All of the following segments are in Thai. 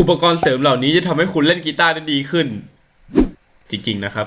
อุปกรณ์เสริมเหล่านี้จะทำให้คุณเล่นกีตาร์ได้ดีขึ้น จริง ๆ นะครับ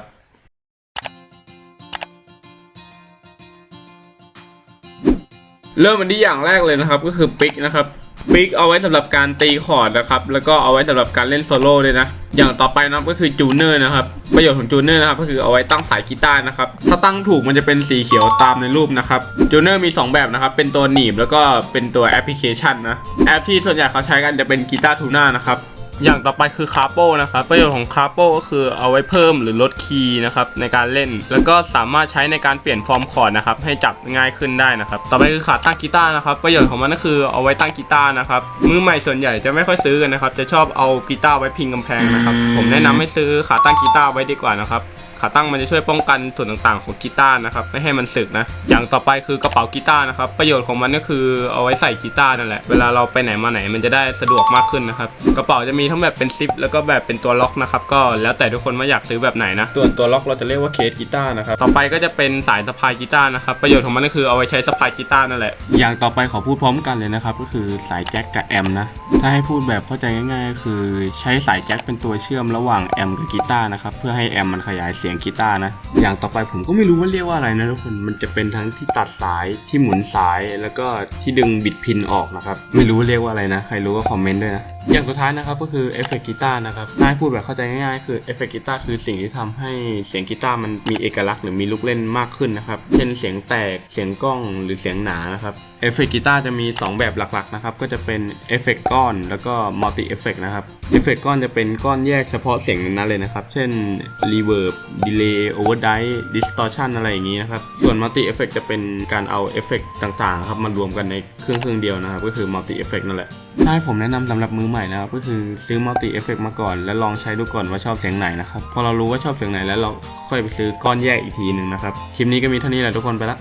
เริ่มมันที่อย่างแรกเลยนะครับก็คือปิกนะครับ ปิกเอาไว้สำหรับการตีคอร์ดนะครับแล้วก็เอาไว้สำหรับการเล่นโซโล่ด้วยนะอย่างต่อไปนะก็คือจูเนอร์นะครับประโยชน์ของจูเนอร์นะครับก็คือเอาไว้ตั้งสายกีตาร์นะครับถ้าตั้งถูกมันจะเป็นสีเขียวตามในรูปนะครับจูเนอร์มี 2 แบบนะครับเป็นตัวหนีบแล้วก็เป็นตัวแอปพลิเคชันนะแอปที่ส่วนใหญ่เขาใช้กันจะเป็นกีตาร์ทูน่านะครับ อย่างต่อไปคือคาโปนะครับประโยชน์ของคาโปก็คือเอาไว้เพิ่มหรือลดคีย์นะครับในการเล่น แล้วก็สามารถใช้ในการเปลี่ยนฟอร์มคอร์ดนะครับให้จับง่ายขึ้นได้นะครับต่อไปคือขาตั้งกีตาร์นะครับประโยชน์ของมันก็คือเอาไว้ตั้งกีตาร์นะครับมือใหม่ส่วนใหญ่จะไม่ค่อยซื้อกันนะครับจะชอบเอากีตาร์ไว้พิงกำแพงนะครับผมแนะนำให้ซื้อขาตั้งกีตาร์ไว้ดีกว่านะครับ ขาตั้งมันจะช่วยป้องกันส่วนต่างๆของกีตาร์นะครับไม่ให้มันสึกนะ อย่างต่อไปคือกระเป๋ากีตาร์นะครับประโยชน์ของมันก็คือเอาไว้ใส่กีตาร์นั่นแหละเวลาเราไปไหนมาไหนมันจะได้สะดวกมากขึ้นนะครับกระเป๋าจะมีทั้งแบบเป็นซิปแล้วก็แบบเป็นตัวล็อกนะครับก็แล้วแต่ทุกคนว่าอยากซื้อแบบไหนนะส่วนตัวล็อกเราจะเรียกว่าเคสกีตาร์นะครับต่อไปก็จะเป็นสายสะพายกีตาร์นะครับประโยชน์ของมันก็คือเอาไว้ใช้สะพายกีตาร์นั่นแหละอย่างต่อไปขอพูดพร้อมกันเลยนะครับก็คือสายแจ็คกับแอมนะถ้าให้พูดแบบเข้าใจง่ายๆก็คือใช้สายแจ็คเป็นตัวเชื่อมระหว่างแอมกับกีตาร์นะครับเพื่อให้แอมมันขยายเสียงกีตาร์นะ อย่างต่อไปผมก็ไม่รู้ว่าเรียกว่าอะไรนะทุกคน มันจะเป็นทั้งที่ตัดสายที่หมุนสายแล้วก็ที่ดึงบิดพินออกนะครับ ไม่รู้เรียกว่าอะไรนะ ใครรู้ก็คอมเมนต์ด้วยนะอย่างสุดท้ายนะครับก็คือเอฟเฟกต์กีตาร์นะครับถ้าให้พูดแบบเข้าใจง่ายๆ คือเอฟเฟกต์กีตาร์คือสิ่งที่ทำให้เสียงกีตาร์มันมีเอกลักษณ์หรือมีลูกเล่นมากขึ้นนะครับ เช่นเสียงแตก เสียงก้องหรือเสียงหนานะครับ เอฟเฟกต์กีตาร์จะมี 2 แบบหลักๆนะครับ ก็จะเป็นเอฟเฟกต์ก้อนแล้วก็มัลติเอฟเฟกต์นะครับ เอฟเฟกต์ก้อนจะเป็นก้อนแยกเฉพาะเสียงนั้นเลยนะครับ เช่น reverb delay overdrive distortion อะไรอย่างนี้นะครับ ส่วนมัลติเอฟเฟกต์จะเป็นการเอาเอฟเฟกต์ต่างๆครับมารวมกันในเครื่องเครื่องเดียวนะครับ ก็คือมัลติเอฟเฟกต์นั่นแหละถ้าให้ผมแนะนำสำหรับมือใหม่นะครับก็คือซื้อมัลติเอฟเฟกต์มาก่อน แล้วลองใช้ดูก่อนว่าชอบเสียงไหนนะครับพอเรารู้ว่าชอบเสียงไหนแล้วเราค่อยไปซื้อก้อนแยกอีกทีหนึ่งนะครับคลิปนี้ก็มีเท่านี้แหละทุกคนไปละ